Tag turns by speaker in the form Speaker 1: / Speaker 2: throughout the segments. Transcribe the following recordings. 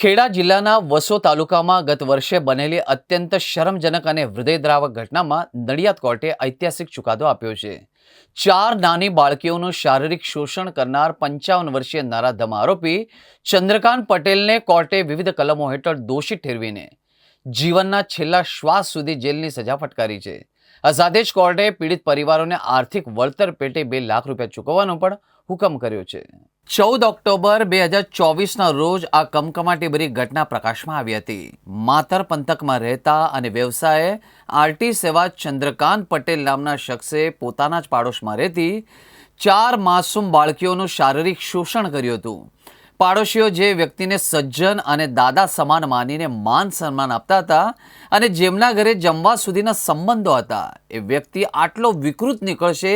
Speaker 1: ખેડા જિલ્લાના વસો તાલુકામાં ગત વર્ષે બનેલી અત્યંત શરમજનક અને હૃદયદ્રાવક ઘટનામાં નડિયાદ કોર્ટે ઐતિહાસિક ચુકાદો આપ્યો છે. ચાર નાની બાળકીઓનું શારીરિક શોષણ કરનાર પંચાવન વર્ષીય નારાધમ આરોપી ચંદ્રકાંત પટેલને કોર્ટે વિવિધ કલમો હેઠળ દોષિત ઠેરવીને જીવનના છેલ્લા શ્વાસ સુધી જેલની સજા ફટકારી છે. આ સાથે જ કોર્ટે પીડિત પરિવારોને આર્થિક વળતર પેટે બે લાખ રૂપિયા ચૂકવવાનો પણ હુકમ કર્યો છે. ચૌદ ઓક્ટોબર બે હજાર ચોવીસના રોજ આ કમકમાટીભરી ઘટના પ્રકાશમાં આવી હતી. માતર પંથકમાં રહેતા અને વ્યવસાયે આરટી સેવા ચંદ્રકાંત પટેલ નામના શખ્સે પોતાના જ પાડોશમાં રહેતી ચાર માસૂમ બાળકીઓનું શારીરિક શોષણ કર્યું હતું. પાડોશીઓ જે વ્યક્તિને સજ્જન અને દાદા સમાન માનીને માન સન્માન આપતા હતા અને જેમના ઘરે જમવા સુધીના સંબંધો હતા, એ વ્યક્તિ આટલો વિકૃત નીકળશે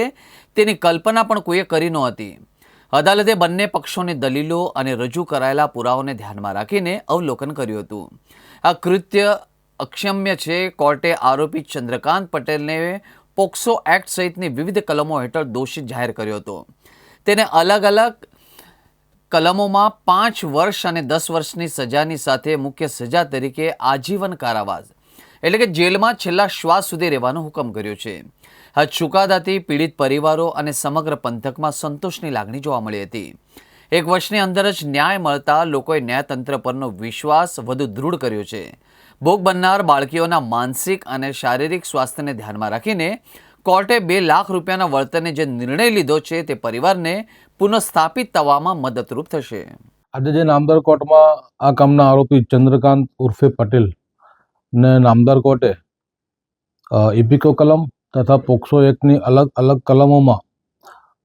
Speaker 1: તેની કલ્પના પણ કોઈએ કરી નહોતી. અદાલતે બંને પક્ષોની દલીલો અને રજૂ કરાયેલા પુરાવાઓને ધ્યાનમાં રાખીને અવલોકન કર્યું હતું. આ કૃત્ય અક્ષમ્ય છે. કોર્ટે આરોપી ચંદ્રકાંત પટેલને પોક્સો એક્ટ સહિતની વિવિધ કલમો હેઠળ દોષિત જાહેર કર્યો હતો. તેને અલગ અલગ કલમોમાં પાંચ વર્ષ અને દસ વર્ષની સજાની સાથે મુખ્ય સજા તરીકે આજીવન કારાવાસ. એટલે કે જેલમાં છેલ્લા શ્વાસ સુધી રહેવાનો હુકમ કર્યો છે. આ ચુકાદાથી પીડિત પરિવારો અને સમગ્ર પંથકમાં સંતોષની લાગણી જોવા મળી હતી. એક વર્ષની અંદર જ ન્યાય મળતા લોકોએ ન્યાયતંત્ર પરનો વિશ્વાસ વધુ દૃઢ કર્યો છે. ભોગ બનનાર બાળકીઓના માનસિક અને શારીરિક સ્વાસ્થ્યને ધ્યાનમાં રાખીને કોર્ટે બે લાખ રૂપિયાના વળતરને જે નિર્ણય લીધો છે તે પરિવારને પુનઃસ્થાપિત થવામાં મદદરૂપ થશે.
Speaker 2: આજે જે નામદાર કોર્ટમાં આ કામના આરોપી ચંદ્રકાંત ઉર્ફે પટેલ ને નામદાર કોર્ટે ઇપિકો કલમ તથા પોક્સો એક્ટની અલગ અલગ કલમોમાં,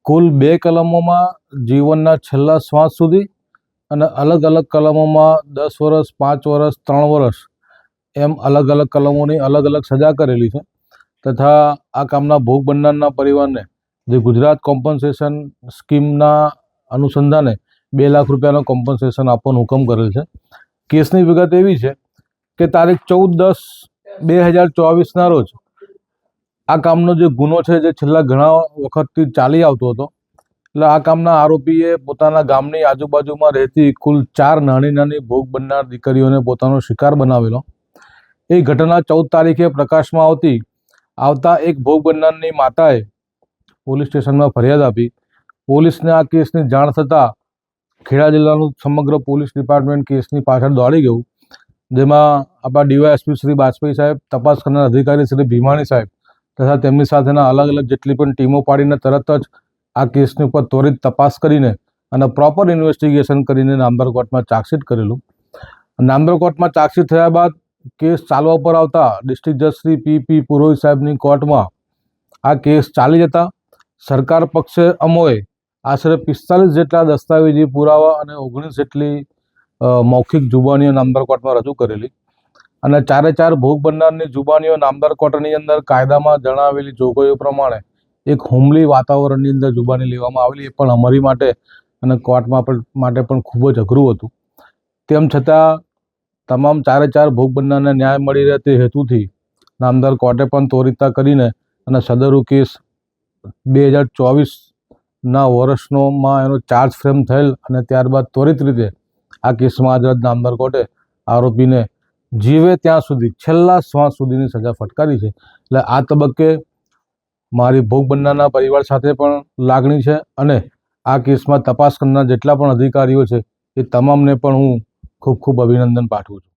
Speaker 2: કુલ બે કલમોમાં જીવનના છેલ્લા શ્વાસ સુધી અને અલગ અલગ કલમોમાં દસ વર્ષ, પાંચ વર્ષ, ત્રણ વર્ષ એમ અલગ અલગ કલમોની અલગ અલગ સજા કરેલી છે. તથા આ કામના ભોગ બનનારના પરિવારને જે ગુજરાત કોમ્પન્સેશન સ્કીમના અનુસંધાને બે લાખ રૂપિયાનો કોમ્પન્સેશન આપવાનો હુકમ કરેલ છે. કેસની વિગત એવી છે કે તારીખ ચૌદ દસ બે હજાર ચોવીસના રોજ આ કામનો જે ગુનો છે જે છેલ્લા ઘણા વખતથી ચાલી આવતો હતો. એટલે આ કામના આરોપીએ પોતાના ગામની આજુબાજુમાં રહેતી કુલ ચાર નાની નાની ભોગ બનનાર દીકરીઓને પોતાનો શિકાર બનાવેલો. એ ઘટના ચૌદ તારીખે પ્રકાશમાં આવતી આવતા એક ભોગ બનનારની માતાએ પોલીસ સ્ટેશનમાં ફરિયાદ આપી. પોલીસને આ કેસની જાણ થતાં ખેડા જિલ્લાનું સમગ્ર પોલીસ ડિપાર્ટમેન્ટ કેસની પાછળ દોડી ગયું. જેમાં આપણા ડીવાયએસપી શ્રી બાજપેયી સાહેબ, તપાસ કરનાર અધિકારી શ્રી ભીમાણી સાહેબ તથા તેમની સાથેના અલગ અલગ જેટલી પણ ટીમો પાડીને તરત જ આ કેસની ઉપર ત્વરિત તપાસ કરીને અને પ્રોપર ઇન્વેસ્ટિગેશન કરીને નામદાર કોર્ટમાં ચાર્જશીટ કરેલું. નામદાર કોર્ટમાં ચાર્જશીટ થયા બાદ કેસ ચાલવા પર આવતા ડિસ્ટ્રિક્ટ જજ શ્રી પી પી પુરોહિત સાહેબની કોર્ટમાં આ કેસ ચાલી જતા. સરકાર પક્ષે અમોએ આશરે પિસ્તાલીસ જેટલા દસ્તાવેજી પુરાવા અને ઓગણીસ જેટલી મૌખિક જુબાનીઓ નામદાર કોર્ટમાં રજૂ કરેલી. અને ચારે ચાર ભોગ બનનારની જુબાનીઓ નામદાર કોર્ટની અંદર કાયદામાં જણાવેલી જોગવાઈઓ પ્રમાણે એક હુમલી વાતાવરણની અંદર જુબાની લેવામાં આવેલી, એ પણ અમારી માટે અને કોર્ટમાં માટે પણ ખૂબ જ અઘરું હતું. તેમ છતાં તમામ ચારે ચાર ભોગ બનનારને ન્યાય મળી રહે તે હેતુથી નામદાર કોર્ટે પણ ત્વરિતતા કરીને અને સદરુ કેસ બે હજાર ચોવીસના વર્ષનોમાં એનો ચાર્જ ફ્રેમ થયેલ અને ત્યારબાદ ત્વરિત રીતે આ કેસમાં આજ નામદાર કોર્ટે આરોપીને જીવે ત્યાં સુધી, છેલ્લા શ્વાસ સુધીની સજા ફટકારી છે. એટલે આ તબક્કે મારી ભોગ બનનારના પરિવાર સાથે પણ લાગણી છે અને આ કેસમાં તપાસ કરનાર જેટલા પણ અધિકારીઓ છે એ તમામને પણ હું ખૂબ ખૂબ અભિનંદન પાઠવું છું.